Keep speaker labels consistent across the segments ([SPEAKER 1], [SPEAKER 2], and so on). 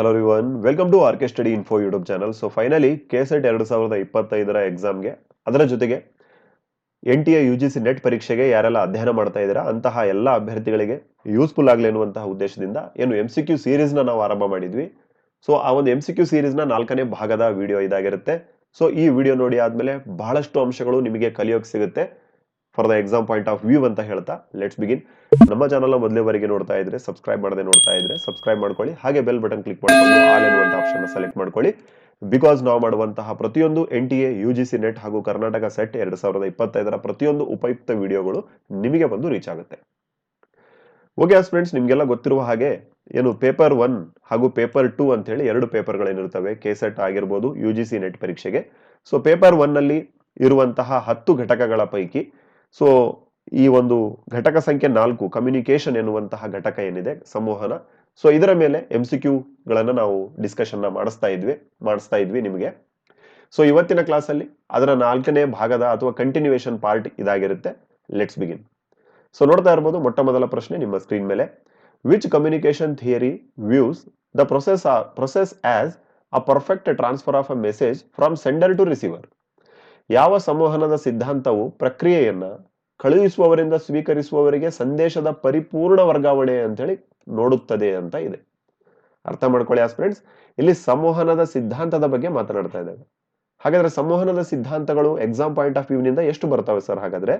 [SPEAKER 1] Hello everyone welcome to R K study info YouTube channel so finally K SET ಎರಡು ಸಾವಿರದ ಇಪ್ಪತ್ತೈದರ ಎಕ್ಸಾಮ್ಗೆ ಅದರ ಜೊತೆಗೆ N T A U G C NET ಪರೀಕ್ಷೆಗೆ ಯಾರೆಲ್ಲ ಅಧ್ಯಯನ ಮಾಡ್ತಾ ಇದ್ದೀರಾ, ಅಂತಹ ಎಲ್ಲ ಅಭ್ಯರ್ಥಿಗಳಿಗೆ ಯೂಸ್ಫುಲ್ ಆಗಲಿ ಅನ್ನುವಂತಹ ಉದ್ದೇಶದಿಂದ ಏನು ಎಂ ಸಿ ಕ್ಯೂ ಸೀರೀಸ್ನ ನಾವು ಆರಂಭ ಮಾಡಿದ್ವಿ. ಸೊ ಆ ಒಂದು ಎಂ ಸಿ ಕ್ಯೂ ಸೀರೀಸ್ನ ನಾಲ್ಕನೇ ಭಾಗದ ವಿಡಿಯೋ ಇದಾಗಿರುತ್ತೆ. ಸೊ ಈ ವಿಡಿಯೋ ನೋಡಿ ಆದಮೇಲೆ ಬಹಳಷ್ಟು ಅಂಶಗಳು ನಿಮಗೆ ಕಲಿಯೋಕೆ ಸಿಗುತ್ತೆ. For the exam point of view ಅಂತ ಹೇಳ್ತಾ ಲೆಟ್ಸ್ ಬಿಗಿನ್ ನಮ್ಮ ಚಾನಲ್ ಮೊದಲೇ ವರೆಗೆ ನೋಡ್ತಾ ಇದ್ರೆ ಸಬ್ಸ್ಕ್ರೈಬ್ ಮಾಡದೆ ನೋಡ್ತಾ ಇದ್ರೆ ಸಬ್ಸ್ಕ್ರೈಬ್ ಮಾಡ್ಕೊಳ್ಳಿ. ಹಾಗೆ ಬೆಲ್ ಬಟನ್ ಕ್ಲಿಕ್ ಮಾಡ್ಕೊಂಡು ಆಲ್ ಆಪ್ಷನ್ ಸೆಲೆಕ್ಟ್ ಮಾಡ್ಕೊಳ್ಳಿ. ಬಿಕಾಸ್ ನಾವು ಮಾಡುವಂತಹ ಪ್ರತಿಯೊಂದು N T A U G C NET ಹಾಗೂ ಕರ್ನಾಟಕ ಸೆಟ್ ಎರಡು ಸಾವಿರದ ಇಪ್ಪತ್ತೈದರ ಪ್ರತಿಯೊಂದು ಉಪಯುಕ್ತ ವಿಡಿಯೋಗಳು ನಿಮಗೆ ಬಂದು ರೀಚ್ ಆಗುತ್ತೆ. ಓಕೆ ಫ್ರೆಂಡ್ಸ್ ನಿಮ್ಗೆಲ್ಲ ಗೊತ್ತಿರುವ ಹಾಗೆ, ಏನು ಪೇಪರ್ ಒನ್ ಹಾಗೂ ಪೇಪರ್ ಟೂ ಅಂತ ಹೇಳಿ ಎರಡು ಪೇಪರ್ಗಳೇನಿರುತ್ತವೆ ಕೆ ಸೆಟ್ ಆಗಿರ್ಬೋದು ಯು ಜಿ ಸಿ ನೆಟ್ ಪರೀಕ್ಷೆಗೆ. ಸೊ ಪೇಪರ್ ಒನ್ನಲ್ಲಿ ಇರುವಂತಹ ಹತ್ತು ಘಟಕಗಳ ಪೈಕಿ ಸೊ ಈ ಒಂದು ಘಟಕ ಸಂಖ್ಯೆ ನಾಲ್ಕು ಕಮ್ಯುನಿಕೇಶನ್ ಎನ್ನುವಂತಹ ಘಟಕ ಏನಿದೆ, ಸಂವಹನ. ಸೊ ಇದರ ಮೇಲೆ ಎಂ ಸಿ ಗಳನ್ನ ನಾವು ಡಿಸ್ಕಷನ್ ಮಾಡಿಸ್ತಾ ಇದ್ವಿ ಮಾಡಿಸ್ತಾ ಇದ್ವಿ ನಿಮಗೆ. ಸೊ ಇವತ್ತಿನ ಕ್ಲಾಸಲ್ಲಿ ಅದರ ನಾಲ್ಕನೇ ಭಾಗದ ಅಥವಾ ಕಂಟಿನ್ಯೂಯೇಷನ್ ಪಾರ್ಟ್ ಇದಾಗಿರುತ್ತೆ. ಲೆಟ್ಸ್ ಬಿಗಿನ್ ಸೊ ನೋಡ್ತಾ ಇರ್ಬೋದು ಮೊಟ್ಟ ಮೊದಲ ಪ್ರಶ್ನೆ ನಿಮ್ಮ ಸ್ಕ್ರೀನ್ ಮೇಲೆ. Which communication theory views the process process as a perfect transfer of a message from sender to receiver ಯಾವ ಸಂವಹನದ ಸಿದ್ಧಾಂತವು ಪ್ರಕ್ರಿಯೆಯನ್ನ ಕಳುಹಿಸುವವರಿಂದ ಸ್ವೀಕರಿಸುವವರಿಗೆ ಸಂದೇಶದ ಪರಿಪೂರ್ಣ ವರ್ಗಾವಣೆ ಅಂತ ಹೇಳಿ ನೋಡುತ್ತದೆ ಅಂತ ಇದೆ. ಅರ್ಥ ಮಾಡ್ಕೊಳ್ಳಿ ಫ್ರೆಂಡ್ಸ್, ಇಲ್ಲಿ ಸಂವಹನದ ಸಿದ್ಧಾಂತದ ಬಗ್ಗೆ ಮಾತನಾಡ್ತಾ ಇದ್ದೇವೆ. ಹಾಗಾದ್ರೆ ಸಂವಹನದ ಸಿದ್ಧಾಂತಗಳು ಎಕ್ಸಾಮ್ ಪಾಯಿಂಟ್ ಆಫ್ ವ್ಯೂ ನಿಂದ ಎಷ್ಟು ಬರ್ತವೆ ಸರ್? ಹಾಗಾದ್ರೆ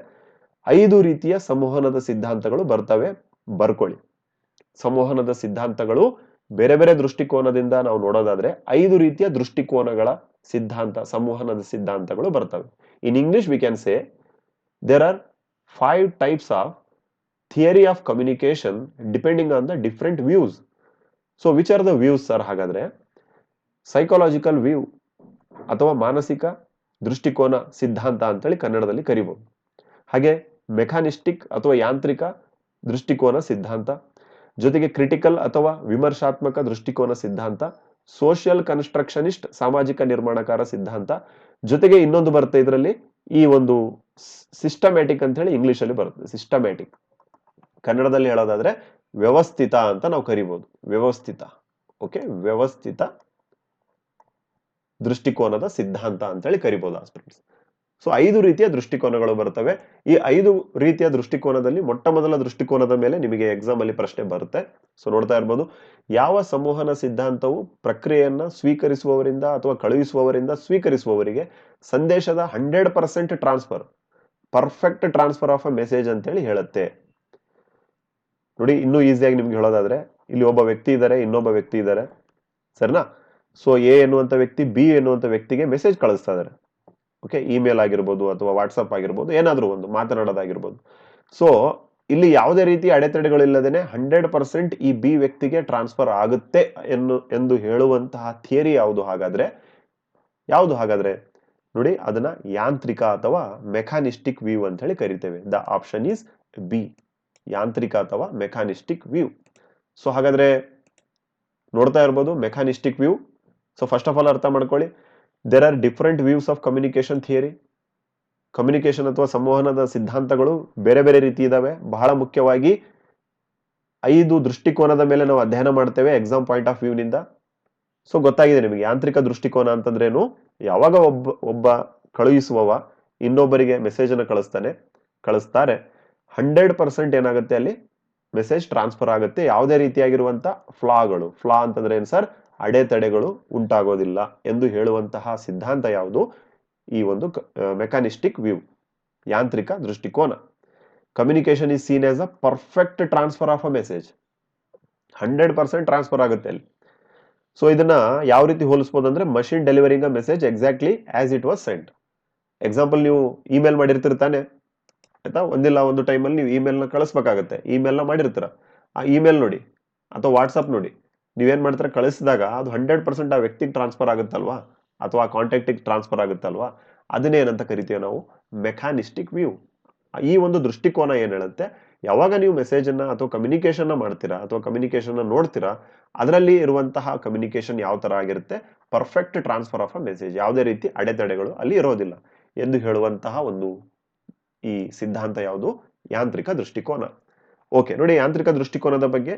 [SPEAKER 1] ಐದು ರೀತಿಯ ಸಂವಹನದ ಸಿದ್ಧಾಂತಗಳು ಬರ್ತವೆ. ಬರ್ಕೊಳ್ಳಿ. ಸಂವಹನದ ಸಿದ್ಧಾಂತಗಳು ಬೇರೆ ಬೇರೆ ದೃಷ್ಟಿಕೋನದಿಂದ ನಾವು ನೋಡೋದಾದ್ರೆ ಐದು ರೀತಿಯ ದೃಷ್ಟಿಕೋನಗಳ ಸಿದ್ಧಾಂತ, ಸಂವಹನದ ಸಿದ್ಧಾಂತಗಳು ಬರ್ತವೆ. In English we can say there are five types of theory of communication depending on the different views so which are the views sir ಹಾಗಾದ್ರೆ? ಸೈಕಾಲಜಿಕಲ್ ವ್ಯೂ ಅಥವಾ ಮಾನಸಿಕ ದೃಷ್ಟಿಕೋನ ಸಿದ್ಧಾಂತ ಅಂತೇಳಿ ಕನ್ನಡದಲ್ಲಿ ಕರಿಬಹುದು ಹಾಗೆ ಮೆಕಾನಿಸ್ಟಿಕ್ ಅಥವಾ ಯಾಂತ್ರಿಕ ದೃಷ್ಟಿಕೋನ ಸಿದ್ಧಾಂತ, ಜೊತೆಗೆ ಕ್ರಿಟಿಕಲ್ ಅಥವಾ ವಿಮರ್ಶಾತ್ಮಕ ದೃಷ್ಟಿಕೋನ ಸಿದ್ಧಾಂತ ಸೋಷಿಯಲ್ ಕನ್ಸ್ಟ್ರಕ್ಷನಿಸ್ಟ್, ಸಾಮಾಜಿಕ ನಿರ್ಮಾಣಕಾರ ಸಿದ್ಧಾಂತ. ಜೊತೆಗೆ ಇನ್ನೊಂದು ಬರುತ್ತೆ ಇದರಲ್ಲಿ, ಈ ಒಂದು ಸಿಸ್ಟಮ್ಯಾಟಿಕ್ ಅಂತ ಹೇಳಿ ಇಂಗ್ಲಿಷ್ ಅಲ್ಲಿ ಬರುತ್ತೆ ಸಿಸ್ಟಮ್ಯಾಟಿಕ್ ಕನ್ನಡದಲ್ಲಿ ಹೇಳೋದಾದ್ರೆ ವ್ಯವಸ್ಥಿತ ಅಂತ ನಾವು ಕರಿಬಹುದು ವ್ಯವಸ್ಥಿತ, ಓಕೆ? ವ್ಯವಸ್ಥಿತ ದೃಷ್ಟಿಕೋನದ ಸಿದ್ಧಾಂತ ಅಂತೇಳಿ ಕರಿಬಹುದು ಫ್ರೆಂಡ್ಸ್ ಸೊ ಐದು ರೀತಿಯ ದೃಷ್ಟಿಕೋನಗಳು ಬರ್ತವೆ ಈ ಐದು ರೀತಿಯ ದೃಷ್ಟಿಕೋನದಲ್ಲಿ ಮೊಟ್ಟ ಮೊದಲ ದೃಷ್ಟಿಕೋನದ ಮೇಲೆ ನಿಮಗೆ ಎಕ್ಸಾಮ್ ಅಲ್ಲಿ ಪ್ರಶ್ನೆ ಬರುತ್ತೆ. ಸೊ ನೋಡ್ತಾ ಇರ್ಬೋದು, ಯಾವ ಸಂವಹನ ಸಿದ್ಧಾಂತವು ಪ್ರಕ್ರಿಯೆಯನ್ನು ಸ್ವೀಕರಿಸುವವರಿಂದ ಅಥವಾ ಕಳುಹಿಸುವವರಿಂದ ಸ್ವೀಕರಿಸುವವರಿಗೆ ಸಂದೇಶದ hundred percent transfer perfect transfer of a message ಅಂತೇಳಿ ಹೇಳುತ್ತೆ. ನೋಡಿ, ಇನ್ನೂ ಈಸಿಯಾಗಿ ನಿಮ್ಗೆ ಹೇಳೋದಾದ್ರೆ, ಇಲ್ಲಿ ಒಬ್ಬ ವ್ಯಕ್ತಿ ಇದ್ದಾರೆ, ಇನ್ನೊಬ್ಬ ವ್ಯಕ್ತಿ ಇದ್ದಾರೆ. ಸರಿನಾ? ಸೊ ಎ ಎನ್ನುವಂಥ ವ್ಯಕ್ತಿ, ಬಿ ಎನ್ನುವಂಥ ವ್ಯಕ್ತಿಗೆ ಮೆಸೇಜ್ ಕಳಿಸ್ತಾ ಇದ್ದಾರೆ. ಓಕೆ ಇಮೇಲ್ ಆಗಿರ್ಬೋದು ಅಥವಾ ವಾಟ್ಸಪ್ ಆಗಿರ್ಬೋದು, ಏನಾದರೂ ಒಂದು ಮಾತನಾಡೋದಾಗಿರ್ಬೋದು. ಸೊ ಇಲ್ಲಿ ಯಾವುದೇ ರೀತಿ ಅಡೆತಡೆಗಳಿಲ್ಲದೇ ಹಂಡ್ರೆಡ್ ಪರ್ಸೆಂಟ್ ಈ ಬಿ ವ್ಯಕ್ತಿಗೆ ಟ್ರಾನ್ಸ್ಫರ್ ಆಗುತ್ತೆ ಎನ್ನು, ಎಂದು ಹೇಳುವಂತಹ ಥಿಯರಿ ಯಾವುದು ಹಾಗಾದರೆ? ಯಾವುದು ಹಾಗಾದರೆ? ನೋಡಿ, ಅದನ್ನ ಯಾಂತ್ರಿಕ ಅಥವಾ ಮೆಕಾನಿಸ್ಟಿಕ್ ವ್ಯೂ ಅಂತ ಹೇಳಿ ಕರಿತೇವೆ. ದ ಆಪ್ಷನ್ ಈಸ್ ಬಿ ಯಾಂತ್ರಿಕ ಅಥವಾ ಮೆಕಾನಿಸ್ಟಿಕ್ ವ್ಯೂ ಸೊ ಹಾಗಾದ್ರೆ ನೋಡ್ತಾ ಇರ್ಬೋದು mechanistic view so first of all ಅರ್ಥ ಮಾಡ್ಕೊಳ್ಳಿ. There are different views of communication theory communication ಅಥವಾ ಸಂವಹನದ ಸಿದ್ಧಾಂತಗಳು ಬೇರೆ ಬೇರೆ ರೀತಿ ಇದಾವೆ. ಬಹಳ ಮುಖ್ಯವಾಗಿ ಐದು ದೃಷ್ಟಿಕೋನದ ಮೇಲೆ ನಾವು ಅಧ್ಯಯನ ಮಾಡ್ತೇವೆ ಎಕ್ಸಾಮ್ ಪಾಯಿಂಟ್ ಆಫ್ ವ್ಯೂನಿಂದ ಸೊ ಗೊತ್ತಾಗಿದೆ ನಿಮಗೆ, ಯಾಂತ್ರಿಕ ದೃಷ್ಟಿಕೋನ ಅಂತಂದ್ರೇನು? ಯಾವಾಗ ಒಬ್ಬ ಒಬ್ಬ ಕಳುಹಿಸುವವ ಇನ್ನೊಬ್ಬರಿಗೆ ಮೆಸೇಜ್ ಅನ್ನು ಕಳಿಸ್ತಾನೆ, ಕಳಿಸ್ತಾರೆ. ಹಂಡ್ರೆಡ್ ಪರ್ಸೆಂಟ್ ಏನಾಗುತ್ತೆ ಅಲ್ಲಿ? ಮೆಸೇಜ್ ಟ್ರಾನ್ಸ್ಫರ್ ಆಗುತ್ತೆ. ಯಾವುದೇ ರೀತಿಯಾಗಿರುವಂತ ಫ್ಲಾಗಳು ಫ್ಲಾ ಅಂತಂದ್ರೆ ಏನು ಸರ್ ಅಡೆತಡೆಗಳು ಉಂಟಾಗೋದಿಲ್ಲ ಎಂದು ಹೇಳುವಂತಹ ಸಿದ್ಧಾಂತ ಯಾವುದು? ಈ ಒಂದು ಮೆಕಾನಿಸ್ಟಿಕ್ ವ್ಯೂ, ಯಾಂತ್ರಿಕ ದೃಷ್ಟಿಕೋನ. Communication is seen as a perfect transfer of a message hundred percent transfer ಆಗುತ್ತೆ ಅಲ್ಲಿ. ಸೊ ಇದನ್ನ ಯಾವ ರೀತಿ ಹೋಲಿಸ್ಬೋದು ಅಂದ್ರೆ machine delivering a message exactly as it was sent example ನೀವು ಇಮೇಲ್ ಮಾಡಿರ್ತಿರ್ತಾನೆ. ಆಯ್ತಾ? ಒಂದಿಲ್ಲ, ಒಂದು ಟೈಮಲ್ಲಿ ನೀವು ಇಮೇಲ್ನ ಕಳಿಸ್ಬೇಕಾಗತ್ತೆ. ಇಮೇಲ್ನ ಮಾಡಿರ್ತೀರ. ಆ ಇಮೇಲ್ ನೋಡಿ, ಅಥವಾ ವಾಟ್ಸಪ್ ನೋಡಿ. ನೀವೇನ್ ಮಾಡ್ತಾರೆ? ಕಳಿಸಿದಾಗ ಅದು ಹಂಡ್ರೆಡ್ ಪರ್ಸೆಂಟ್ ಆ ವ್ಯಕ್ತಿಗೆ ಟ್ರಾನ್ಸ್ಫರ್ ಆಗುತ್ತಲ್ವಾ? ಅಥವಾ ಆ ಕಾಂಟ್ಯಾಕ್ಟಿಗೆ ಟ್ರಾನ್ಸ್ಫರ್ ಆಗುತ್ತಲ್ವಾ? ಅದನ್ನೇ ಏನಂತ ಕರಿತೀವಿ ನಾವು? ಮೆಕಾನಿಸ್ಟಿಕ್ ವ್ಯೂ ಈ ಒಂದು ದೃಷ್ಟಿಕೋನ ಏನು ಹೇಳುತ್ತೆ? ಯಾವಾಗ ನೀವು ಮೆಸೇಜ್ ಅನ್ನ ಅಥವಾ ಕಮ್ಯುನಿಕೇಶನ್ ಮಾಡ್ತೀರಾ, ಅಥವಾ ಕಮ್ಯುನಿಕೇಶನ್ ನೋಡ್ತೀರಾ, ಅದರಲ್ಲಿ ಇರುವಂತಹ ಕಮ್ಯುನಿಕೇಶನ್ ಯಾವ ತರ ಆಗಿರುತ್ತೆ? Perfect transfer of a message ಯಾವುದೇ ರೀತಿ ಅಡೆತಡೆಗಳು ಅಲ್ಲಿ ಇರೋದಿಲ್ಲ ಎಂದು ಹೇಳುವಂತಹ ಒಂದು ಈ ಸಿದ್ಧಾಂತ ಯಾವುದು? ಯಾಂತ್ರಿಕ ದೃಷ್ಟಿಕೋನ. ಓಕೆ ನೋಡಿ ಯಾಂತ್ರಿಕ ದೃಷ್ಟಿಕೋನದ ಬಗ್ಗೆ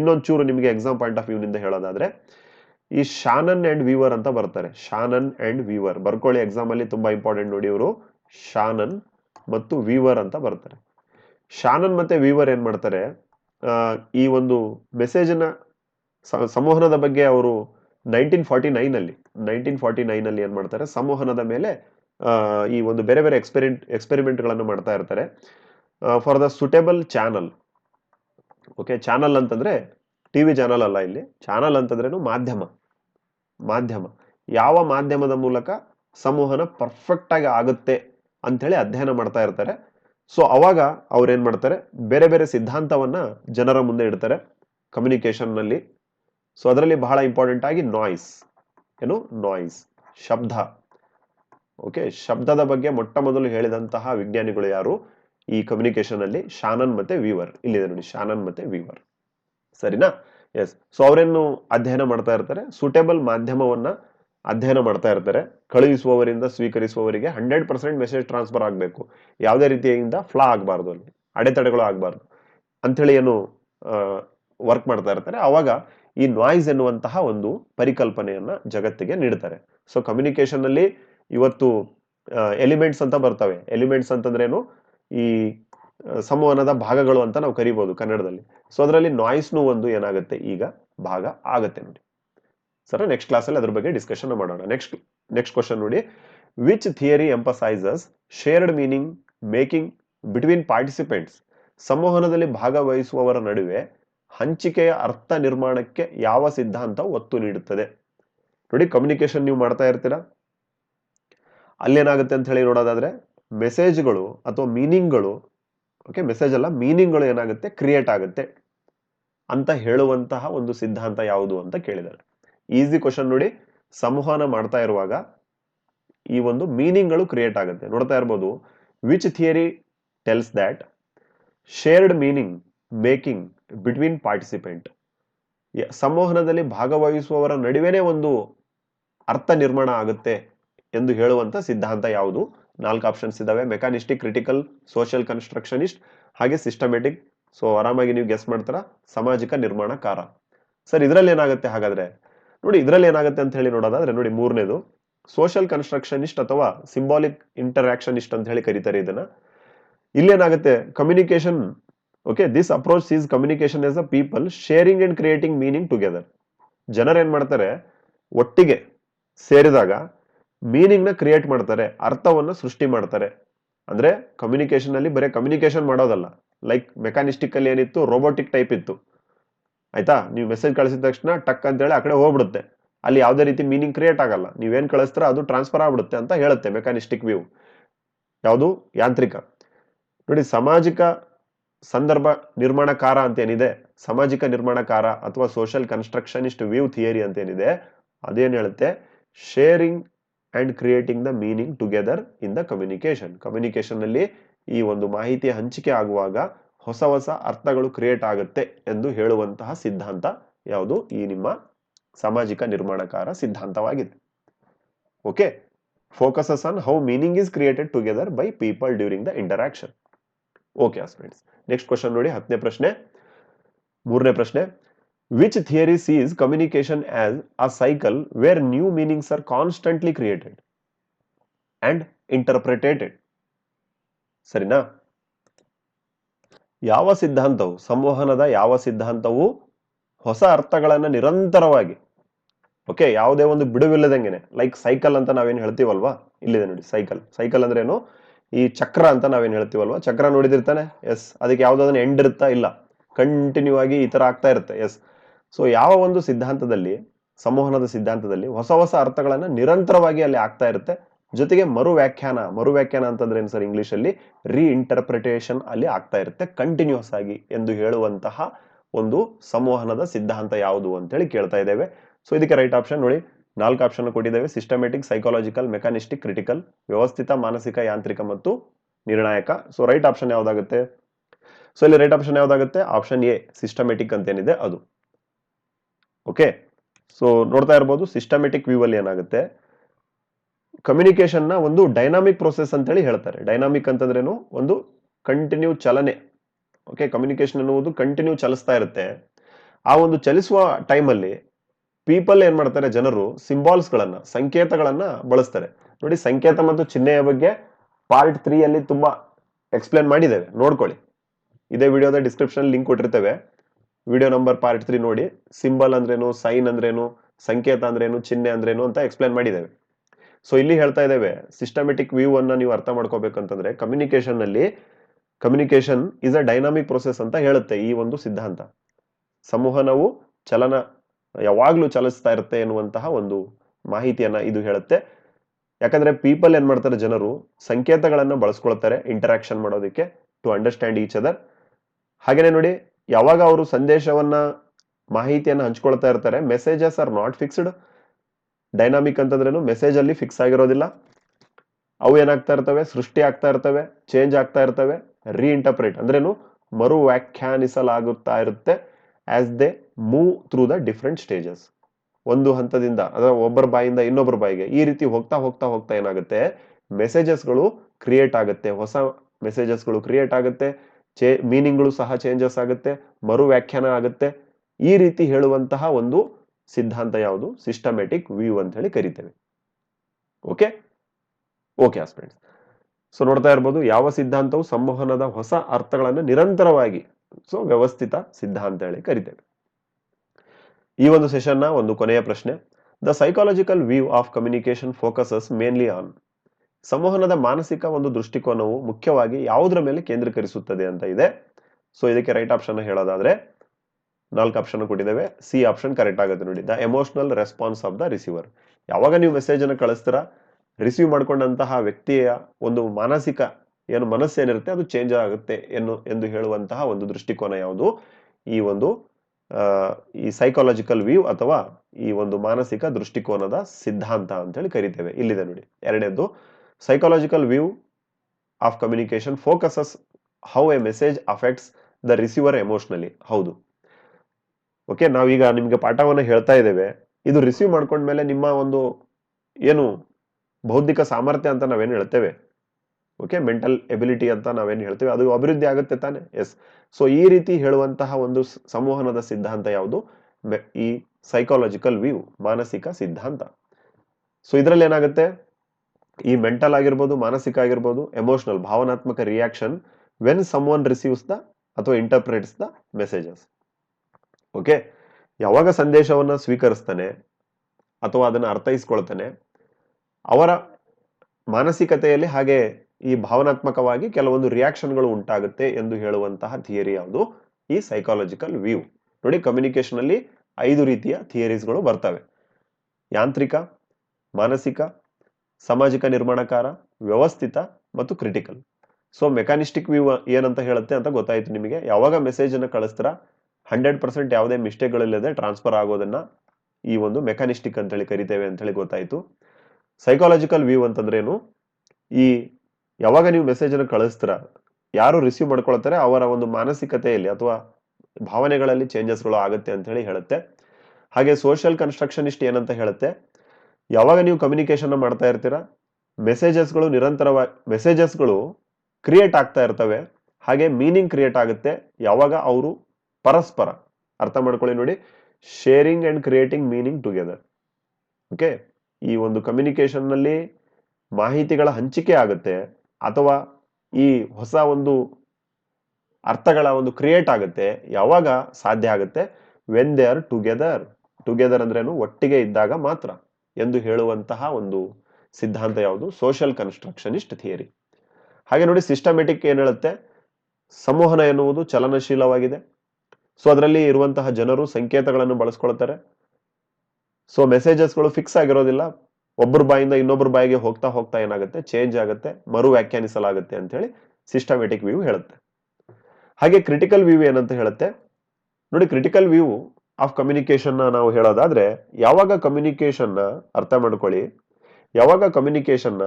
[SPEAKER 1] ಇನ್ನೊಂದು ಚೂರು ನಿಮಗೆ ಎಕ್ಸಾಮ್ ಪಾಯಿಂಟ್ ಆಫ್ ವ್ಯೂ ನಿಂದ ಹೇಳೋದಾದ್ರೆ, ಈ ಶಾನನ್ ಅಂಡ್ ವೀವರ್ ಅಂತ ಬರ್ತಾರೆ. ಶಾನನ್ ಅಂಡ್ ವೀವರ್ ಬರ್ಕೊಳ್ಳಿ ಎಕ್ಸಾಮ್ ಅಲ್ಲಿ, ತುಂಬಾ ಇಂಪಾರ್ಟೆಂಟ್ ನೋಡಿ ಇವರು. ಶಾನನ್ ಮತ್ತು ವೀವರ್ ಅಂತ ಬರ್ತಾರೆ. ಶಾನನ್ ಮತ್ತೆ ವೀವರ್ ಏನ್ ಮಾಡ್ತಾರೆ? ಈ ಒಂದು ಮೆಸೇಜಿನ ಸಂವಹನದ ಬಗ್ಗೆ ಅವರು ನೈನ್ಟೀನ್ ಫಾರ್ಟಿ ನೈನ್ ಅಲ್ಲಿ ನೈನ್ಟೀನ್ ಫಾರ್ಟಿ ನೈನ್ ಅಲ್ಲಿ ಏನ್ ಮಾಡ್ತಾರೆ? ಸಂವಹನದ ಮೇಲೆ ಈ ಒಂದು ಬೇರೆ ಬೇರೆ ಎಕ್ಸ್ಪೆರಿಮೆಂಟ್ ಎಕ್ಸ್ಪೆರಿಮೆಂಟ್ಗಳನ್ನು ಮಾಡ್ತಾ ಇರ್ತಾರೆ. For the suitable channel okay channel ಅಂತಂದ್ರೆ ಟಿವಿ ಚಾನಲ್ ಅಲ್ಲ ಇಲ್ಲಿ. ಚಾನಲ್ ಅಂತಂದ್ರೇನು ಮಾಧ್ಯಮ. ಮಾಧ್ಯಮ. ಯಾವ ಮಾಧ್ಯಮದ ಮೂಲಕ ಸಂವಹನ ಪರ್ಫೆಕ್ಟ್ ಆಗಿ ಆಗುತ್ತೆ ಅಂತೇಳಿ ಅಧ್ಯಯನ ಮಾಡ್ತಾ ಇರ್ತಾರೆ. ಸೊ ಅವಾಗ ಅವ್ರೇನು ಮಾಡ್ತಾರೆ? ಬೇರೆ ಬೇರೆ ಸಿದ್ಧಾಂತವನ್ನ ಜನರ ಮುಂದೆ ಇಡ್ತಾರೆ. ಕಮ್ಯುನಿಕೇಷನ್ನಲ್ಲಿ ಸೊ ಅದರಲ್ಲಿ ಬಹಳ ಇಂಪಾರ್ಟೆಂಟ್ ಆಗಿ ನಾಯ್ಸ್ ಏನು? ನಾಯ್ಸ್ ಶಬ್ದ. ಓಕೆ ಶಬ್ದದ ಬಗ್ಗೆ ಮೊಟ್ಟ ಮೊದಲು ಹೇಳಿದಂತಹ ವಿಜ್ಞಾನಿಗಳು ಯಾರು? ಈ ಕಮ್ಯುನಿಕೇಶನ್ ಅಲ್ಲಿ ಶಾನನ್ ಮತ್ತೆ ವೀವರ್. ಇಲ್ಲಿದೆ ನೋಡಿ, ಶಾನನ್ ಮತ್ತೆ ವೀವರ್. ಸರಿನಾ? ಎಸ್ ಸೊ ಅವರೇನು ಅಧ್ಯಯನ ಮಾಡ್ತಾ ಇರ್ತಾರೆ? ಸೂಟೇಬಲ್ ಮಾಧ್ಯಮವನ್ನ ಅಧ್ಯಯನ ಮಾಡ್ತಾ ಇರ್ತಾರೆ. ಕಳುಹಿಸುವವರಿಂದ ಸ್ವೀಕರಿಸುವವರಿಗೆ ಹಂಡ್ರೆಡ್ ಪರ್ಸೆಂಟ್ ಮೆಸೇಜ್ ಟ್ರಾನ್ಸ್ಫರ್ ಆಗಬೇಕು. ಯಾವುದೇ ರೀತಿಯಿಂದ ಫ್ಲಾ ಆಗಬಾರ್ದು ಅಲ್ಲಿ. ಅಡೆತಡೆಗಳು ಆಗಬಾರ್ದು. ಅಂಥೇಳಿ ಏನು ವರ್ಕ್ ಮಾಡ್ತಾ ಇರ್ತಾರೆ. ಅವಾಗ ಈ ನಾಯ್ಸ್ ಎನ್ನುವಂತಹ ಒಂದು ಪರಿಕಲ್ಪನೆಯನ್ನ ಜಗತ್ತಿಗೆ ನೀಡ್ತಾರೆ. ಸೊ ಕಮ್ಯುನಿಕೇಶನ್ ಅಲ್ಲಿ ಇವತ್ತು ಎಲಿಮೆಂಟ್ಸ್ ಅಂತ ಬರ್ತವೆ. ಎಲಿಮೆಂಟ್ಸ್ ಅಂತಂದ್ರೇನು ಈ ಸಂವಹನದ ಭಾಗಗಳು ಅಂತ ನಾವು ಕರಿಬೋದು ಕನ್ನಡದಲ್ಲಿ. ಸೊ ಅದರಲ್ಲಿ ನಾಯ್ಸ್ನು ಒಂದು ಏನಾಗುತ್ತೆ ಈಗ? ಭಾಗ ಆಗತ್ತೆ ನೋಡಿ. ಸರ್ ನೆಕ್ಸ್ಟ್ ಕ್ಲಾಸಲ್ಲಿ ಅದ್ರ ಬಗ್ಗೆ ಡಿಸ್ಕಷನ್ ಮಾಡೋಣ. ನೆಕ್ಸ್ಟ್ ನೆಕ್ಸ್ಟ್ ಕ್ವಶನ್ ನೋಡಿ. Which theory emphasizes shared meaning making between participants ಸಂವಹನದಲ್ಲಿ ಭಾಗವಹಿಸುವವರ ನಡುವೆ ಹಂಚಿಕೆಯ ಅರ್ಥ ನಿರ್ಮಾಣಕ್ಕೆ ಯಾವ ಸಿದ್ಧಾಂತ ಒತ್ತು ನೀಡುತ್ತದೆ? ನೋಡಿ ಕಮ್ಯುನಿಕೇಶನ್ ನೀವು ಮಾಡ್ತಾ ಇರ್ತೀರಾ? ಅಲ್ಲೇನಾಗುತ್ತೆ ಅಂತ ಹೇಳಿ ನೋಡೋದಾದ್ರೆ ಮೆಸೇಜ್ಗಳು ಅಥವಾ ಮೀನಿಂಗ್ಗಳು ಓಕೆ ಮೆಸೇಜ್ ಅಲ್ಲ ಮೀನಿಂಗ್ಗಳು ಏನಾಗುತ್ತೆ? ಕ್ರಿಯೇಟ್ ಆಗುತ್ತೆ ಅಂತ ಹೇಳುವಂತಹ ಒಂದು ಸಿದ್ಧಾಂತ ಯಾವುದು ಅಂತ ಕೇಳಿದ್ದಾರೆ. ಈಸಿ ಕ್ವಶನ್ ನೋಡಿ. ಸಂವಹನ ಮಾಡ್ತಾ ಇರುವಾಗ ಈ ಒಂದು ಮೀನಿಂಗ್ಗಳು ಕ್ರಿಯೇಟ್ ಆಗುತ್ತೆ. ನೋಡ್ತಾ ಇರ್ಬೋದು. Which theory tells that shared meaning making between participant ಸಂವಹನದಲ್ಲಿ ಭಾಗವಹಿಸುವವರ ನಡುವೆನೇ ಒಂದು ಅರ್ಥ ನಿರ್ಮಾಣ ಆಗುತ್ತೆ ಎಂದು ಹೇಳುವಂತ ಸಿದ್ಧಾಂತ ಯಾವುದು? ನಾಲ್ಕು ಆಪ್ಷನ್ಸ್ ಇದಾವೆ. ಮೆಕಾನಿಸ್ಟಿಕ್ ಕ್ರಿಟಿಕಲ್ ಸೋಷಿಯಲ್ ಕನ್ಸ್ಟ್ರಕ್ಷನಿಸ್ಟ್ ಹಾಗೆ ಸಿಸ್ಟಮೆಟಿಕ್ ಸೊ ಆರಾಮಾಗಿ ನೀವು ಗೆಸ್ ಮಾಡ್ತಾರ? ಸಾಮಾಜಿಕ ನಿರ್ಮಾಣಕಾರ. ಸರ್ ಇದರಲ್ಲಿ ಏನಾಗುತ್ತೆ ಹಾಗಾದ್ರೆ? ನೋಡಿ, ಇದರಲ್ಲಿ ಏನಾಗುತ್ತೆ ಅಂತ ಹೇಳಿ ನೋಡೋದಾದ್ರೆ ನೋಡಿ ಮೂರನೇದು. ಸೋಷಿಯಲ್ ಕನ್ಸ್ಟ್ರಕ್ಷನಿಸ್ಟ್ ಅಥವಾ ಸಿಂಬಾಲಿಕ್ ಇಂಟರಾಕ್ಷನಿಸ್ಟ್ ಅಂತ ಹೇಳಿ ಕರೀತಾರೆ ಇದನ್ನ. ಇಲ್ಲೇನಾಗುತ್ತೆ communication okay this approach is communication as a people sharing and creating meaning together ಜನರು ಏನ್ ಮಾಡ್ತಾರೆ? ಒಟ್ಟಿಗೆ ಸೇರಿದಾಗ ಮೀನಿಂಗ್ನ ಕ್ರಿಯೇಟ್ ಮಾಡ್ತಾರೆ, ಅರ್ಥವನ್ನು ಸೃಷ್ಟಿ ಮಾಡ್ತಾರೆ. ಅಂದರೆ ಕಮ್ಯುನಿಕೇಷನಲ್ಲಿ ಬರೀ ಕಮ್ಯುನಿಕೇಷನ್ ಮಾಡೋದಲ್ಲ. ಲೈಕ್ ಮೆಕ್ಯಾನಿಸ್ಟಿಕ್ ಅಲ್ಲಿ ಏನಿತ್ತು ರೋಬೋಟಿಕ್ ಟೈಪ್ ಇತ್ತು. ಆಯ್ತಾ? ನೀವು ಮೆಸೇಜ್ ಕಳಿಸಿದ ತಕ್ಷಣ ಟಕ್ ಅಂತ ಹೇಳಿ ಆ ಕಡೆ ಹೋಗ್ಬಿಡುತ್ತೆ. ಅಲ್ಲಿ ಯಾವುದೇ ರೀತಿ ಮೀನಿಂಗ್ ಕ್ರಿಯೇಟ್ ಆಗಲ್ಲ. ನೀವೇನು ಕಳಿಸ್ತೀರ ಅದು ಟ್ರಾನ್ಸ್ಫರ್ ಆಗ್ಬಿಡುತ್ತೆ ಅಂತ ಹೇಳುತ್ತೆ ಮೆಕ್ಯಾನಿಸ್ಟಿಕ್ ವ್ಯೂ ಯಾವುದು? ಯಾಂತ್ರಿಕ. ನೋಡಿ, ಸಾಮಾಜಿಕ ಸಂದರ್ಭ ನಿರ್ಮಾಣಕಾರ ಅಂತ ಏನಿದೆ? ಸಾಮಾಜಿಕ ನಿರ್ಮಾಣಕಾರ ಅಥವಾ ಸೋಷಿಯಲ್ ಕನ್ಸ್ಟ್ರಕ್ಷನಿಸ್ಟ್ ವ್ಯೂ ಥಿಯರಿ ಅಂತ ಏನಿದೆ? ಅದೇನು ಹೇಳುತ್ತೆ? Sharing and creating the meaning together in the communication communication ಅಲ್ಲಿ ಈ ಒಂದು ಮಾಹಿತಿಯ ಹಂಚಿಕೆ ಆಗುವಾಗ ಹೊಸ ಹೊಸ ಅರ್ಥಗಳು ಕ್ರಿಯೇಟ್ ಆಗುತ್ತೆ ಎಂದು ಹೇಳುವಂತಹ ಸಿದ್ಧಾಂತ ಯಾವುದು? ಈ ನಿಮ್ಮ ಸಾಮಾಜಿಕ ನಿರ್ಮಾಣಕಾರ ಸಿದ್ಧಾಂತವಾಗಿದೆ. Okay focuses on how meaning is created together by people during the interaction okay students next question ನೋಡಿ, ಹತ್ತನೇ ಪ್ರಶ್ನೆ. ಮೂರನೇ ಪ್ರಶ್ನೆ. Which theory sees communication as a cycle where new meanings are constantly created and interpreted ಸರಿನಾ? ಯಾವ ಸಿದ್ಧಾಂತವು ಸಂವಹನದ ಯಾವ ಸಿದ್ಧಾಂತವು ಹೊಸ ಅರ್ಥಗಳನ್ನು ನಿರಂತರವಾಗಿ, ಓಕೆ, ಯಾವುದೇ ಒಂದು ಬಿಡುವಿಲ್ಲದಂಗೆನೆ ಲೈಕ್ ಸೈಕಲ್ ಅಂತ ನಾವೇನು ಹೇಳ್ತೀವಲ್ವಾ? ಇಲ್ಲಿದೆ ನೋಡಿ ಸೈಕಲ್ ಸೈಕಲ್ ಅಂದ್ರೆ ಏನು? ಈ ಚಕ್ರ ಅಂತ ನಾವೇನು ಹೇಳ್ತೀವಲ್ವಾ? ಚಕ್ರ ನೋಡಿದಿರ್ತಾನೆ? ಎಸ್ ಅದಕ್ಕೆ ಯಾವ್ದಾದ್ರು ಎಂಡ್ ಇರುತ್ತಾ? ಇಲ್ಲ. ಕಂಟಿನ್ಯೂ ಆಗಿ ಈ ತರ ಆಗ್ತಾ ಇರುತ್ತೆ. ಎಸ್ ಸೊ ಯಾವ ಒಂದು ಸಿದ್ಧಾಂತದಲ್ಲಿ, ಸಂವಹನದ ಸಿದ್ಧಾಂತದಲ್ಲಿ ಹೊಸ ಹೊಸ ಅರ್ಥಗಳನ್ನು ನಿರಂತರವಾಗಿ ಅಲ್ಲಿ ಆಗ್ತಾ ಇರುತ್ತೆ. ಜೊತೆಗೆ ಮರು ವ್ಯಾಖ್ಯಾನ ಮರು ವ್ಯಾಖ್ಯಾನ ಅಂತಂದ್ರೆ ಏನು ಸರ್ ಇಂಗ್ಲಿಷ್ ಅಲ್ಲಿ? ರೀಇಂಟರ್ಪ್ರಿಟೇಷನ್ ಅಲ್ಲಿ ಆಗ್ತಾ ಇರುತ್ತೆ ಕಂಟಿನ್ಯೂಸ್ ಆಗಿ ಎಂದು ಹೇಳುವಂತಹ ಒಂದು ಸಂವಹನದ ಸಿದ್ಧಾಂತ ಯಾವುದು ಅಂತೇಳಿ ಕೇಳ್ತಾ ಇದ್ದೇವೆ. ಸೊ ಇದಕ್ಕೆ ರೈಟ್ ಆಪ್ಷನ್ ನೋಡಿ, ನಾಲ್ಕು ಆಪ್ಷನ್ ಕೊಟ್ಟಿದ್ದೇವೆ. ಸಿಸ್ಟಮೆಟಿಕ್ ಸೈಕಾಲಜಿಕಲ್ ಮೆಕಾನಿಸ್ಟಿಕ್ ಕ್ರಿಟಿಕಲ್ ವ್ಯವಸ್ಥಿತ, ಮಾನಸಿಕ, ಯಾಂತ್ರಿಕ ಮತ್ತು ನಿರ್ಣಾಯಕ. ಸೊ ರೈಟ್ ಆಪ್ಷನ್ ಯಾವುದಾಗುತ್ತೆ? ಸೊ ಇಲ್ಲಿ ರೈಟ್ ಆಪ್ಷನ್ ಯಾವುದಾಗುತ್ತೆ? ಆಪ್ಷನ್ ಎ ಸಿಸ್ಟಮೆಟಿಕ್ ಅಂತ ಏನಿದೆ ಅದು. ಓಕೆ ಸೊ ನೋಡ್ತಾ ಇರ್ಬೋದು ಸಿಸ್ಟಮೆಟಿಕ್ ವ್ಯೂ ಅಲ್ಲಿ ಏನಾಗುತ್ತೆ? ಕಮ್ಯುನಿಕೇಶನ್ನ ಒಂದು ಡೈನಾಮಿಕ್ ಪ್ರೊಸೆಸ್ ಅಂತೇಳಿ ಹೇಳ್ತಾರೆ. ಡೈನಾಮಿಕ್ ಅಂತಂದ್ರೇನು? ಒಂದು ಕಂಟಿನ್ಯೂ ಚಲನೆ. ಓಕೆ ಕಮ್ಯುನಿಕೇಶನ್ ಅನ್ನುವುದು ಕಂಟಿನ್ಯೂ ಚಲಿಸ್ತಾ ಇರುತ್ತೆ. ಆ ಒಂದು ಚಲಿಸುವ ಟೈಮಲ್ಲಿ ಪೀಪಲ್ ಏನ್ ಮಾಡ್ತಾರೆ? ಜನರು ಸಿಂಬಾಲ್ಸ್ ಗಳನ್ನ, ಸಂಕೇತಗಳನ್ನ ಬಳಸ್ತಾರೆ. ನೋಡಿ, ಸಂಕೇತ ಮತ್ತು ಚಿಹ್ನೆಯ ಬಗ್ಗೆ ಪಾರ್ಟ್ ತ್ರೀ ಅಲ್ಲಿ ತುಂಬಾ ಎಕ್ಸ್ಪ್ಲೇನ್ ಮಾಡಿದ್ದೇವೆ. ನೋಡ್ಕೊಳ್ಳಿ. ಇದೇ ವಿಡಿಯೋದ ಡಿಸ್ಕ್ರಿಪ್ಷನ್ ಲಿಂಕ್ ಕೊಟ್ಟಿರ್ತೇವೆ. ವಿಡಿಯೋ ನಂಬರ್ ಪಾರ್ಟ್ ತ್ರೀ ನೋಡಿ. ಸಿಂಬಲ್ ಅಂದ್ರೇನು ಸೈನ್ ಅಂದ್ರೇನು, ಸಂಕೇತ ಅಂದ್ರೇನು, ಚಿಹ್ನೆ ಅಂದ್ರೇನು ಅಂತ ಎಕ್ಸ್ಪ್ಲೇನ್ ಮಾಡಿದ್ದೇವೆ. ಸೊ ಇಲ್ಲಿ ಹೇಳ್ತಾ ಇದ್ದೇವೆ ಸಿಸ್ಟಮೆಟಿಕ್ ವ್ಯೂ ಅನ್ನ ನೀವು ಅರ್ಥ ಮಾಡ್ಕೋಬೇಕಂತಂದ್ರೆ ಕಮ್ಯುನಿಕೇಶನ್ನಲ್ಲಿ communication is a dynamic process ಅಂತ ಹೇಳುತ್ತೆ ಈ ಒಂದು ಸಿದ್ಧಾಂತ. ಸಂವಹನವು ಚಲನ, ಯಾವಾಗ್ಲೂ ಚಲಿಸ್ತಾ ಇರುತ್ತೆ ಎನ್ನುವಂತಹ ಒಂದು ಮಾಹಿತಿಯನ್ನ ಇದು ಹೇಳುತ್ತೆ. ಯಾಕಂದ್ರೆ ಪೀಪಲ್ ಏನ್ ಮಾಡ್ತಾರೆ ಜನರು, ಸಂಕೇತಗಳನ್ನ ಬಳಸ್ಕೊಳ್ತಾರೆ ಇಂಟರಾಕ್ಷನ್ ಮಾಡೋದಕ್ಕೆ ಟು ಅಂಡರ್ಸ್ಟ್ಯಾಂಡ್ ಈಚ್ ಅದರ್ ಹಾಗೇನೆ ನೋಡಿ ಯಾವಾಗ ಅವರು ಸಂದೇಶವನ್ನ, ಮಾಹಿತಿಯನ್ನು ಹಂಚ್ಕೊಳ್ತಾ ಇರ್ತಾರೆ messages are not fixed dynamic ಅಂತಂದ್ರೇನು ಮೆಸೇಜ್ ಅಲ್ಲಿ ಫಿಕ್ಸ್ ಆಗಿರೋದಿಲ್ಲ. ಅವು ಏನಾಗ್ತಾ ಇರ್ತವೆ? ಸೃಷ್ಟಿ ಆಗ್ತಾ ಇರ್ತವೆ ಚೇಂಜ್ ಆಗ್ತಾ ಇರ್ತವೆ ರೀಇಂಟರ್ಪ್ರೇಟ್ ಅಂದ್ರೇನು ಮರು ವ್ಯಾಖ್ಯಾನಿಸಲಾಗುತ್ತಾ ಇರುತ್ತೆ as they move through the different stages ಒಂದು ಹಂತದಿಂದ, ಅದರ ಒಬ್ಬರ ಬಾಯಿಂದ ಇನ್ನೊಬ್ಬರ ಬಾಯಿಗೆ ಈ ರೀತಿ ಹೋಗ್ತಾ ಹೋಗ್ತಾ ಹೋಗ್ತಾ ಏನಾಗುತ್ತೆ? ಮೆಸೇಜಸ್ಗಳು ಕ್ರಿಯೇಟ್ ಆಗುತ್ತೆ. ಹೊಸ ಮೆಸೇಜಸ್ಗಳು ಕ್ರಿಯೇಟ್ ಆಗುತ್ತೆ. ಚೇ ಮೀನಿಂಗ್ಗಳು ಸಹ ಚೇಂಜಸ್ ಆಗುತ್ತೆ ಮರು ವ್ಯಾಖ್ಯಾನ ಆಗುತ್ತೆ. ಈ ರೀತಿ ಹೇಳುವಂತಹ ಒಂದು ಸಿದ್ಧಾಂತ ಯಾವುದು? ಸಿಸ್ಟಮ್ಯಾಟಿಕ್ ವ್ಯೂ ಅಂತ ಹೇಳಿ ಕರಿತೇವೆ. ಓಕೆ ಓಕೆ ಸ್ಟೂಡೆಂಟ್ಸ್ ಸೊ ನೋಡ್ತಾ ಇರ್ಬೋದು, ಯಾವ ಸಿದ್ಧಾಂತವು ಸಂವಹನದ ಹೊಸ ಅರ್ಥಗಳನ್ನು ನಿರಂತರವಾಗಿ ಸೊ ವ್ಯವಸ್ಥಿತ ಸಿದ್ಧಾಂತ ಹೇಳಿ ಕರಿತೇವೆ. ಈ ಒಂದು ಸೆಷನ್ನ ಒಂದು ಕೊನೆಯ ಪ್ರಶ್ನೆ. The psychological view of communication focuses mainly on ಸಂವಹನದ ಮಾನಸಿಕ ಒಂದು ದೃಷ್ಟಿಕೋನವು ಮುಖ್ಯವಾಗಿ ಯಾವುದರ ಮೇಲೆ ಕೇಂದ್ರೀಕರಿಸುತ್ತದೆ ಅಂತ ಇದೆ. ಸೊ ಇದಕ್ಕೆ ರೈಟ್ ಆಪ್ಷನ್ ಹೇಳೋದಾದ್ರೆ, ನಾಲ್ಕು ಆಪ್ಷನ್ ಕೊಟ್ಟಿದ್ದೇವೆ. ಸಿ ಆಪ್ಷನ್ ಕರೆಕ್ಟ್ ಆಗುತ್ತೆ ನೋಡಿ. The emotional response of the receiver ಯಾವಾಗ ನೀವು ಮೆಸೇಜ್ ಅನ್ನು ಕಳಿಸ್ತೀರಾ ರಿಸೀವ್ ಮಾಡಿಕೊಂಡಂತಹ ವ್ಯಕ್ತಿಯ ಒಂದು ಮಾನಸಿಕ ಏನು ಮನಸ್ಸೇನಿರುತ್ತೆ ಅದು ಚೇಂಜ್ ಆಗುತ್ತೆ ಎನ್ನು, ಎಂದು ಹೇಳುವಂತಹ ಒಂದು ದೃಷ್ಟಿಕೋನ ಯಾವುದು? ಈ ಒಂದು ಈ ಸೈಕಾಲಜಿಕಲ್ ವ್ಯೂ ಅಥವಾ ಈ ಒಂದು ಮಾನಸಿಕ ದೃಷ್ಟಿಕೋನದ ಸಿದ್ಧಾಂತ ಅಂತ ಹೇಳಿ ಕರಿತೇವೆ. ಇಲ್ಲಿದೆ ನೋಡಿ. ಎರಡನೇದ್ದು psychological view of communication focuses how a message affects the receiver emotionally ಹೌದು. ಓಕೆ ನಾವೀಗ ನಿಮಗೆ ಪಾಠವನ್ನು ಹೇಳ್ತಾ ಇದ್ದೇವೆ. ಇದು ರಿಸೀವ್ ಮಾಡ್ಕೊಂಡ್ಮೇಲೆ ನಿಮ್ಮ ಒಂದು ಏನು ಬೌದ್ಧಿಕ ಸಾಮರ್ಥ್ಯ ಅಂತ ನಾವೇನು ಹೇಳ್ತೇವೆ? ಓಕೆ ಮೆಂಟಲ್ ಎಬಿಲಿಟಿ ಅಂತ ನಾವೇನು ಹೇಳ್ತೇವೆ? ಅದು ಅಭಿವೃದ್ಧಿ ಆಗುತ್ತೆ ತಾನೆ? ಎಸ್ ಸೊ ಈ ರೀತಿ ಹೇಳುವಂತಹ ಒಂದು ಸಂವಹನದ ಸಿದ್ಧಾಂತ ಯಾವುದು? ಈ ಸೈಕಾಲಜಿಕಲ್ ವ್ಯೂ ಮಾನಸಿಕ ಸಿದ್ಧಾಂತ. ಸೊ ಇದರಲ್ಲಿ ಏನಾಗುತ್ತೆ ಈ ಮೆಂಟಲ್ ಆಗಿರ್ಬೋದು, ಮಾನಸಿಕ ಆಗಿರ್ಬೋದು ಎಮೋಷನಲ್ ಭಾವನಾತ್ಮಕ reaction when someone receives the ಅಥವಾ ಇಂಟರ್ಪ್ರೇಟ್ಸ್ ದ ಮೆಸೇಜಸ್ ಓಕೆ ಯಾವಾಗ ಸಂದೇಶವನ್ನ ಸ್ವೀಕರಿಸ್ತಾನೆ ಅಥವಾ ಅದನ್ನು ಅರ್ಥೈಸ್ಕೊಳ್ತಾನೆ, ಅವರ ಮಾನಸಿಕತೆಯಲ್ಲಿ ಹಾಗೆ ಈ ಭಾವನಾತ್ಮಕವಾಗಿ ಕೆಲವೊಂದು ರಿಯಾಕ್ಷನ್ಗಳು ಉಂಟಾಗುತ್ತೆ ಎಂದು ಹೇಳುವಂತಹ ಥಿಯರಿ ಯಾವುದು? ಈ ಸೈಕಾಲಜಿಕಲ್ ವ್ಯೂ ನೋಡಿ ಕಮ್ಯುನಿಕೇಶನ್ ಅಲ್ಲಿ ಐದು ರೀತಿಯ ಥಿಯರೀಸ್ಗಳು ಬರ್ತವೆ. ಯಾಂತ್ರಿಕ, ಮಾನಸಿಕ ಸಾಮಾಜಿಕ ನಿರ್ಮಾಣಕಾರ, ವ್ಯವಸ್ಥಿತ ಮತ್ತು ಕ್ರಿಟಿಕಲ್ ಸೊ ಮೆಕ್ಯಾನಿಸ್ಟಿಕ್ ವ್ಯೂ ಏನಂತ ಹೇಳುತ್ತೆ ಅಂತ ಗೊತ್ತಾಯ್ತು ನಿಮಗೆ. ಯಾವಾಗ ಮೆಸೇಜ್ ಅನ್ನು ಕಳಿಸ್ತೀರಾ ಹಂಡ್ರೆಡ್ ಪರ್ಸೆಂಟ್ ಯಾವುದೇ ಮಿಸ್ಟೇಕ್ಗಳಿಲ್ಲದೆ ಟ್ರಾನ್ಸ್ಫರ್ ಆಗೋದನ್ನ ಈ ಒಂದು ಮೆಕ್ಯಾನಿಸ್ಟಿಕ್ ಅಂತೇಳಿ ಕರಿತೇವೆ ಅಂತ ಹೇಳಿ ಗೊತ್ತಾಯ್ತು. ಸೈಕಾಲಜಿಕಲ್ ವ್ಯೂ ಅಂತಂದ್ರೇನು, ಈ ಯಾವಾಗ ನೀವು ಮೆಸೇಜ್ ಅನ್ನು ಕಳಿಸ್ತೀರಾ, ಯಾರು ರಿಸೀವ್ ಮಾಡ್ಕೊಳ್ತಾರೆ ಅವರ ಒಂದು ಮಾನಸಿಕತೆಯಲ್ಲಿ ಅಥವಾ ಭಾವನೆಗಳಲ್ಲಿ ಚೇಂಜಸ್ಗಳು ಆಗುತ್ತೆ ಅಂತ ಹೇಳಿ ಹೇಳುತ್ತೆ. ಹಾಗೆ ಸೋಷಿಯಲ್ ಕನ್ಸ್ಟ್ರಕ್ಷನಿಸ್ಟ್ ಏನಂತ ಹೇಳುತ್ತೆ ಯಾವಾಗ ನೀವು ಕಮ್ಯುನಿಕೇಶನ್ ಮಾಡ್ತಾ ಇರ್ತೀರಾ? ಮೆಸೇಜಸ್ಗಳು ನಿರಂತರವಾಗಿ ಮೆಸೇಜಸ್ಗಳು ಕ್ರಿಯೇಟ್ ಆಗ್ತಾ ಇರ್ತವೆ. ಹಾಗೆ ಮೀನಿಂಗ್ ಕ್ರಿಯೇಟ್ ಆಗುತ್ತೆ. ಯಾವಾಗ? ಅವರು ಪರಸ್ಪರ. ಅರ್ಥ ಮಾಡ್ಕೊಳ್ಳಿ ನೋಡಿ. Sharing and creating meaning together okay ಈ ಒಂದು ಕಮ್ಯುನಿಕೇಷನ್ನಲ್ಲಿ ಮಾಹಿತಿಗಳ ಹಂಚಿಕೆ ಆಗುತ್ತೆ. ಅಥವಾ ಈ ಹೊಸ ಒಂದು ಅರ್ಥಗಳ ಒಂದು ಕ್ರಿಯೇಟ್ ಆಗುತ್ತೆ. ಯಾವಾಗ? ಸಾಧ್ಯ ಆಗುತ್ತೆ. When they are together together ಅಂದ್ರೇನು ಒಟ್ಟಿಗೆ ಇದ್ದಾಗ ಮಾತ್ರ. ಎಂದು ಹೇಳುವಂತಹ ಒಂದು ಸಿದ್ಧಾಂತ ಯಾವುದು? ಸೋಷಿಯಲ್ ಕನ್ಸ್ಟ್ರಕ್ಷನಿಸ್ಟ್ ಥಿಯರಿ ಹಾಗೆ ನೋಡಿ ಸಿಸ್ಟಮೆಟಿಕ್ ಏನ್ ಹೇಳುತ್ತೆ? ಸಂವಹನ ಎನ್ನುವುದು ಚಲನಶೀಲವಾಗಿದೆ. ಸೊ ಅದರಲ್ಲಿ ಇರುವಂತಹ ಜನರು ಸಂಕೇತಗಳನ್ನು ಬಳಸ್ಕೊಳ್ತಾರೆ. ಸೊ ಮೆಸೇಜಸ್ಗಳು ಫಿಕ್ಸ್ ಆಗಿರೋದಿಲ್ಲ. ಒಬ್ಬರ ಬಾಯಿಂದ ಇನ್ನೊಬ್ಬರ ಬಾಯಿಗೆ ಹೋಗ್ತಾ ಹೋಗ್ತಾ ಏನಾಗುತ್ತೆ? ಚೇಂಜ್ ಆಗುತ್ತೆ, ಮರು ವ್ಯಾಖ್ಯಾನಿಸಲಾಗುತ್ತೆ ಅಂತ ಹೇಳಿ ಸಿಸ್ಟಮೆಟಿಕ್ ವ್ಯೂ ಹೇಳುತ್ತೆ. ಹಾಗೆ ಕ್ರಿಟಿಕಲ್ ವ್ಯೂ ಏನಂತ ಹೇಳುತ್ತೆ? ನೋಡಿ ಕ್ರಿಟಿಕಲ್ ವ್ಯೂ ಆಫ್ ಕಮ್ಯುನಿಕೇಶನ್ ನಾವು ಹೇಳೋದಾದ್ರೆ, ಯಾವಾಗ ಕಮ್ಯುನಿಕೇಶನ್ನ ಅರ್ಥ ಮಾಡ್ಕೊಳ್ಳಿ, ಯಾವಾಗ ಕಮ್ಯುನಿಕೇಶನ್ನ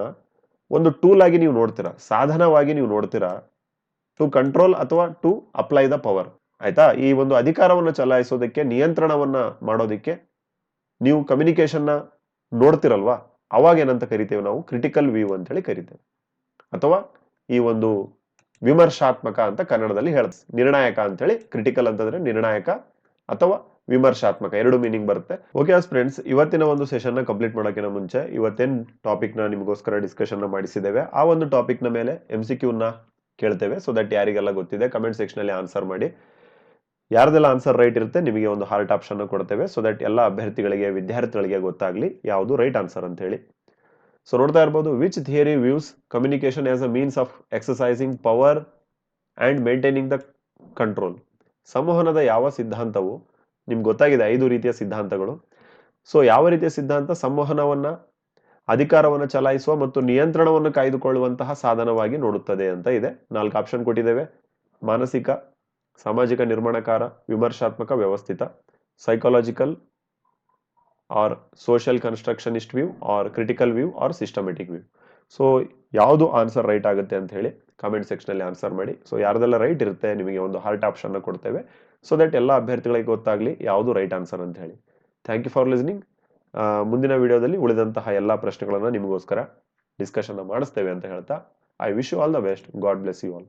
[SPEAKER 1] ಒಂದು ಟೂಲ್ ಆಗಿ ನೀವು ನೋಡ್ತೀರಾ, ಸಾಧನವಾಗಿ ನೀವು ನೋಡ್ತೀರಾ ಟು ಕಂಟ್ರೋಲ್ ಅಥವಾ ಟು ಅಪ್ಲೈ ದ ಪವರ್ ಆಯ್ತಾ? ಈ ಒಂದು ಅಧಿಕಾರವನ್ನು ಚಲಾಯಿಸೋದಕ್ಕೆ, ನಿಯಂತ್ರಣವನ್ನ ಮಾಡೋದಕ್ಕೆ ನೀವು ಕಮ್ಯುನಿಕೇಶನ್ನ ನೋಡ್ತಿರಲ್ವಾ? ಅವಾಗ ಏನಂತ ಕರಿತೇವೆ ನಾವು? ಕ್ರಿಟಿಕಲ್ ವ್ಯೂ ಅಂತ ಹೇಳಿ ಕರಿತೇವೆ. ಅಥವಾ ಈ ಒಂದು ವಿಮರ್ಶಾತ್ಮಕ ಅಂತ ಕನ್ನಡದಲ್ಲಿ ಹೇಳ್ತೀವಿ. ನಿರ್ಣಾಯಕ ಅಂತ ಹೇಳಿ ಕ್ರಿಟಿಕಲ್ ಅಂತಂದ್ರೆ ನಿರ್ಣಾಯಕ ಅಥವಾ ವಿಮರ್ಶಾತ್ಮಕ, ಎರಡು ಮೀನಿಂಗ್ ಬರುತ್ತೆ. ಓಕೆ ಆಸ್ ಫ್ರೆಂಡ್ಸ್ ಇವತ್ತಿನ ಒಂದು ಸೆಷನ್ನ ಕಂಪ್ಲೀಟ್ ಮಾಡೋಕ್ಕಿಂತ ಮುಂಚೆ ಇವತ್ತೇನ್ನ ನಿಮಗೋಸ್ಕರ ಡಿಸ್ಕಷನ್ನ ಮಾಡಿಸಿದ್ದೇವೆ, ಆ ಒಂದು ಟಾಪಿಕ್ನ ಮೇಲೆ ಎಂ ಸಿ ನ ಕೇಳ್ತೇವೆ ಸೊ ದಟ್ ಯಾರಿಗೆಲ್ಲ ಗೊತ್ತಿದೆ ಕಮೆಂಟ್ ಸೆಕ್ಷನ್ ಅಲ್ಲಿ ಆನ್ಸರ್ ಮಾಡಿ. ಯಾರ್ದೆಲ್ಲ ಆನ್ಸರ್ ರೈಟ್ ಇರುತ್ತೆ, ನಿಮಗೆ ಒಂದು ಹಾರ್ಟ್ ಆಪ್ಷನ್ ಕೊಡ್ತೇವೆ ಸೊ ದಟ್ ಎಲ್ಲ ಅಭ್ಯರ್ಥಿಗಳಿಗೆ, ವಿದ್ಯಾರ್ಥಿಗಳಿಗೆ ಗೊತ್ತಾಗ್ಲಿ, ಯಾವುದು ರೈಟ್ ಆನ್ಸರ್ ಅಂತ ಹೇಳಿ ಸೊ ನೋಡ್ತಾ ಇರ್ಬೋದು which theory views communication as a means of exercising power and maintaining the control ಸಂವಹನದ ಯಾವ ಸಿದ್ಧಾಂತವು ನಿಮ್ಗೆ ಗೊತ್ತಾಗಿದೆ ಐದು ರೀತಿಯ ಸಿದ್ಧಾಂತಗಳು. ಸೊ ಯಾವ ರೀತಿಯ ಸಿದ್ಧಾಂತ? ಸಂವಹನವನ್ನು, ಅಧಿಕಾರವನ್ನು ಚಲಾಯಿಸುವ ಮತ್ತು ನಿಯಂತ್ರಣವನ್ನು ಕಾಯ್ದುಕೊಳ್ಳುವಂತಹ ಸಾಧನವಾಗಿ ನೋಡುತ್ತದೆ ಅಂತ ಇದೆ. ನಾಲ್ಕು ಆಪ್ಷನ್ ಕೊಟ್ಟಿದ್ದೇವೆ. ಮಾನಸಿಕ, ಸಾಮಾಜಿಕ ನಿರ್ಮಾಣಕಾರ, ವಿಮರ್ಶಾತ್ಮಕ, ವ್ಯವಸ್ಥಿತ psychological or social constructionist view or critical view or systematic view so ಯಾವುದು ಆನ್ಸರ್ ರೈಟ್ ಆಗುತ್ತೆ ಅಂತ ಹೇಳಿ ಕಾಮೆಂಟ್ ಸೆಕ್ಷನಲ್ಲಿ ಆನ್ಸರ್ ಮಾಡಿ. ಸೊ ಯಾರ್ದೆಲ್ಲ ರೈಟ್ ಇರುತ್ತೆ, ನಿಮಗೆ ಒಂದು ಹಾರ್ಟ್ ಆಪ್ಷನ್ ಕೊಡ್ತೇವೆ. ಸೊ ದಟ್ ಎಲ್ಲ ಅಭ್ಯರ್ಥಿಗಳಿಗೆ ಗೊತ್ತಾಗಲಿ, ಯಾವುದು ರೈಟ್ ಆನ್ಸರ್ ಅಂತ ಹೇಳಿ. ಥ್ಯಾಂಕ್ ಯು ಫಾರ್ ಲಿಸ್ನಿಂಗ್ ಮುಂದಿನ ವಿಡಿಯೋದಲ್ಲಿ ಉಳಿದಂತಹ ಎಲ್ಲ ಪ್ರಶ್ನೆಗಳನ್ನು ನಿಮಗೋಸ್ಕರ ಡಿಸ್ಕಷನ್ ಮಾಡಿಸ್ತೇವೆ ಅಂತ ಹೇಳ್ತಾ I wish you all the best God bless you all